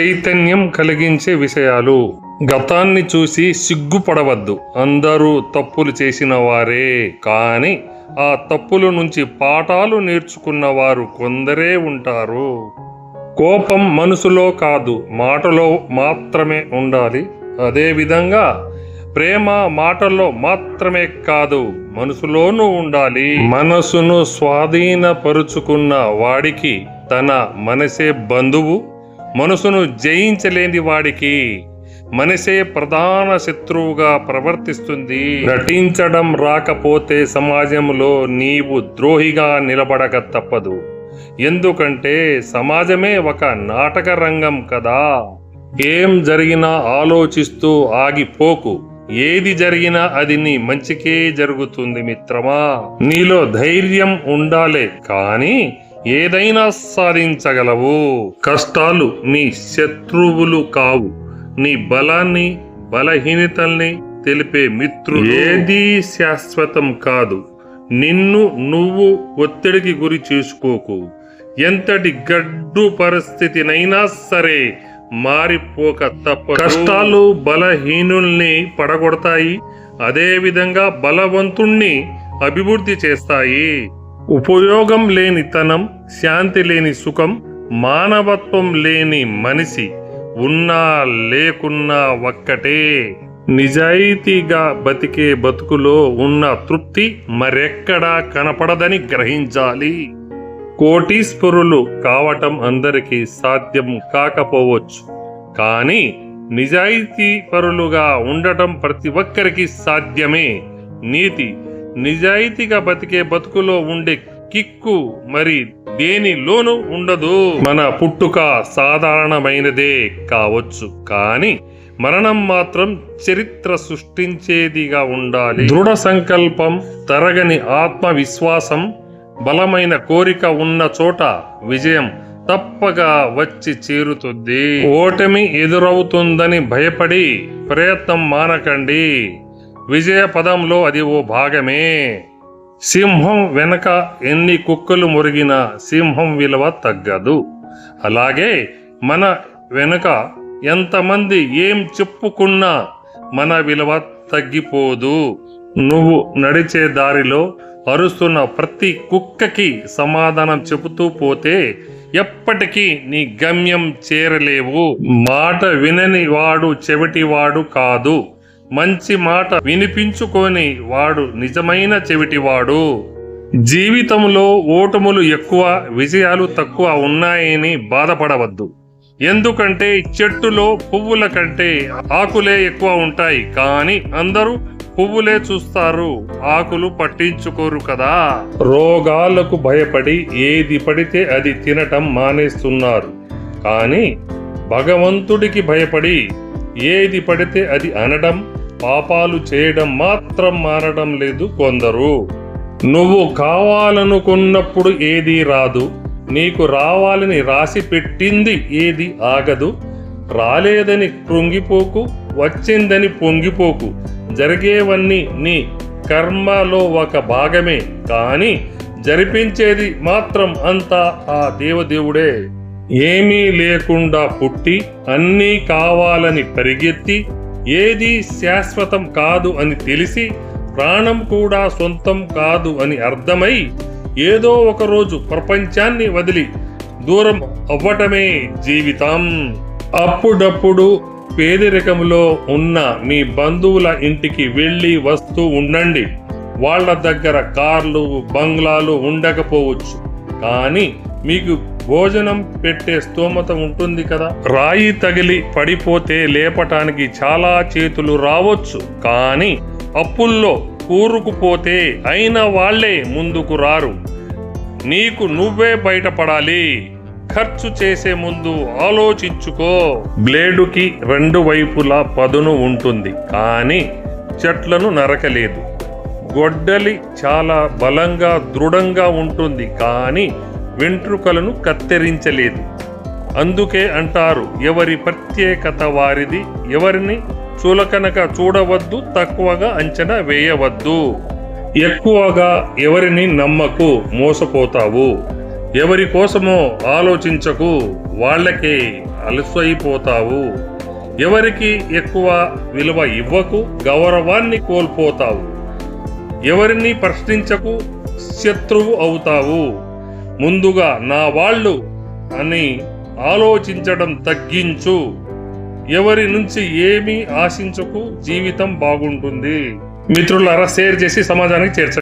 చైతన్యం కలిగించే విషయాలు. గతాన్ని చూసి సిగ్గుపడవద్దు. అందరూ తప్పులు చేసిన వారే. కానీ ఆ తప్పుల నుంచి పాఠాలు నేర్చుకున్న వారు కొందరే ఉంటారు. కోపం మనసులో కాదు మాటలో మాత్రమే ఉండాలి. అదేవిధంగా ప్రేమ మాటల్లో మాత్రమే కాదు మనసులోనూ ఉండాలి. మనసును స్వాధీనపరుచుకున్న వాడికి తన మనసే బంధువు మనసును జయించలేని వాడికి మనసే ప్రధాన శత్రువుగా ప్రవర్తిస్తుంది. నటించడం రాకపోతే సమాజంలో నీవు ద్రోహిగా నిలబడక తప్పదు. ఎందుకంటే సమాజమే ఒక నాటక రంగం కదా. ఏం జరిగినా ఆలోచిస్తూ ఆగిపోకు. ఏది జరిగినా అది నీ మంచికే జరుగుతుంది మిత్రమా. నీలో ధైర్యం ఉండాలే. కానీ ఏదైనా సాధించగలవు. కష్టాలు నీ శత్రువులు కావు. నీ బలాన్ని బలహీనతల్ని తెలిపే మిత్రులు ఏది శాశ్వతం కాదు. నిన్ను నువ్వు ఒత్తిడికి గురి చేసుకోకు. ఎంతటి గడ్డు పరిస్థితినైనా సరే మారిపోక తప్ప కష్టాలు బలహీనుల్ని పడగొడతాయి. అదే విధంగా బలవంతుణ్ణి అభివృద్ధి చేస్తాయి. ఉపయోగం లేని తనం శాంతి లేని సుఖం మానవత్వం లేని మనిషి ఉన్నా లేకున్నా ఒక్కటే. నిజాయితీగా బతికే బతుకులో ఉన్న తృప్తి మరెక్కడా కనపడదని గ్రహించాలి. కోటీశ్వరులు కావటం అందరికీ సాధ్యం కాకపోవచ్చు కానీ నిజాయితీ పరులుగా ఉండటం ప్రతి ఒక్కరికి సాధ్యమే. నీతి నిజాయితీగా బతికే బతుకులో ఉండే కిక్కు మరి దేనిలోనూ ఉండదు. మన పుట్టుక సాధారణమైనదే కావచ్చు కానీ మరణం మాత్రం చరిత్ర సృష్టించేదిగా ఉండాలి. దృఢ సంకల్పం తరగని ఆత్మవిశ్వాసం బలమైన కోరిక ఉన్న చోట విజయం తప్పగా వచ్చి చేరుతుంది. ఓటమి ఎదురవుతుందని భయపడి ప్రయత్నం మానకండి. విజయ పదంలో అది ఓ భాగమే. సింహం వెనక ఎన్ని కుక్కలు మురిగినా సింహం విలువ తగ్గదు. అలాగే మన వెనుక ఎంతమంది ఏం చెప్పుకున్నా మన విలువ తగ్గిపోదు. నువ్వు నడిచే దారిలో అరుస్తున్న ప్రతి కుక్కకి సమాధానం చెబుతూ పోతే ఎప్పటికీ నీ గమ్యం చేరలేవు. మాట వినని వాడు చెవిటివాడు కాదు. మంచి మాట వినిపించుకొని వాడు నిజమైన చెవిటివాడు. జీవితంలో ఓటములు ఎక్కువ విజయాలు తక్కువ ఉన్నాయని బాధపడవద్దు. ఎందుకంటే చెట్టులో పువ్వుల కంటే ఆకులే ఎక్కువ ఉంటాయి కానీ అందరూ పువ్వులే చూస్తారు. ఆకులు పట్టించుకోరు కదా. రోగాలకు భయపడి ఏది పడితే అది తినటం మానేస్తున్నారు. కానీ భగవంతుడికి భయపడి ఏది పడితే అది అనడం పాపాలు చేయడం మాత్రం మారడం లేదు కొందరు. నువ్వు కావాలనుకున్నప్పుడు ఏది రాదు. నీకు రావాలని రాసి పెట్టింది ఏది ఆగదు. రాలేదని కృంగిపోకు వచ్చిందని పొంగిపోకు. జరిగేవన్నీ నీ కర్మలో ఒక భాగమే. కానీ జరిపించేది మాత్రం అంతా ఆ దేవదేవుడే. ఏమీ లేకుండా పుట్టి అన్నీ కావాలని పరిగెత్తి ఏది శాశ్వతం కాదు అని తెలిసి ప్రాణం కూడా సొంతం కాదు అని అర్థమై ఏదో ఒకరోజు ప్రపంచాన్ని వదిలి దూరం అవ్వటమే జీవితం. అప్పుడప్పుడు పేదరికంలో ఉన్న మీ బంధువుల ఇంటికి వెళ్ళి వస్తూ ఉండండి. వాళ్ళ దగ్గర కార్లు బంగ్లాలు ఉండకపోవచ్చు. కానీ మీకు భోజనం పెట్టే స్తోమత ఉంటుంది కదా. రాయి తగిలి పడిపోతే లేపటానికి చాలా చేతులు రావచ్చు. కానీ అప్పుల్లో కూరుకుపోతే అయిన వాళ్ళే ముందుకు రారు. నీకు నువ్వే బయటపడాలి. ఖర్చు చేసే ముందు ఆలోచించుకో. బ్లేడుకి రెండు వైపులా పదును ఉంటుంది. కానీ చెట్లను నరకలేదు. గొడ్డలి చాలా బలంగా దృఢంగా ఉంటుంది. కానీ వెంట్రుకలను కత్తిరించలేదు. అందుకే అంటారు ఎవరి ప్రత్యేకత వారిది ఎవరిని చులకనక చూడవద్దు తక్కువగా అంచనా వేయవద్దు. ఎక్కువగా ఎవరిని నమ్మకు మోసపోతావు. ఎవరి కోసమో ఆలోచించకు వాళ్ళకే అలసైపోతావు. ఎవరికి ఎక్కువ విలువ ఇవ్వకు గౌరవాన్ని కోల్పోతావు. ఎవరిని ప్రశ్నించకు శత్రువు అవుతావు. ముందుగా నా వాళ్ళు అని ఆలోచించడం తగ్గించు. ఎవరి నుంచి ఏమీ ఆశించకు జీవితం బాగుంటుంది. మిత్రులారా షేర్ చేసి సమాజానికి చేర్చండి.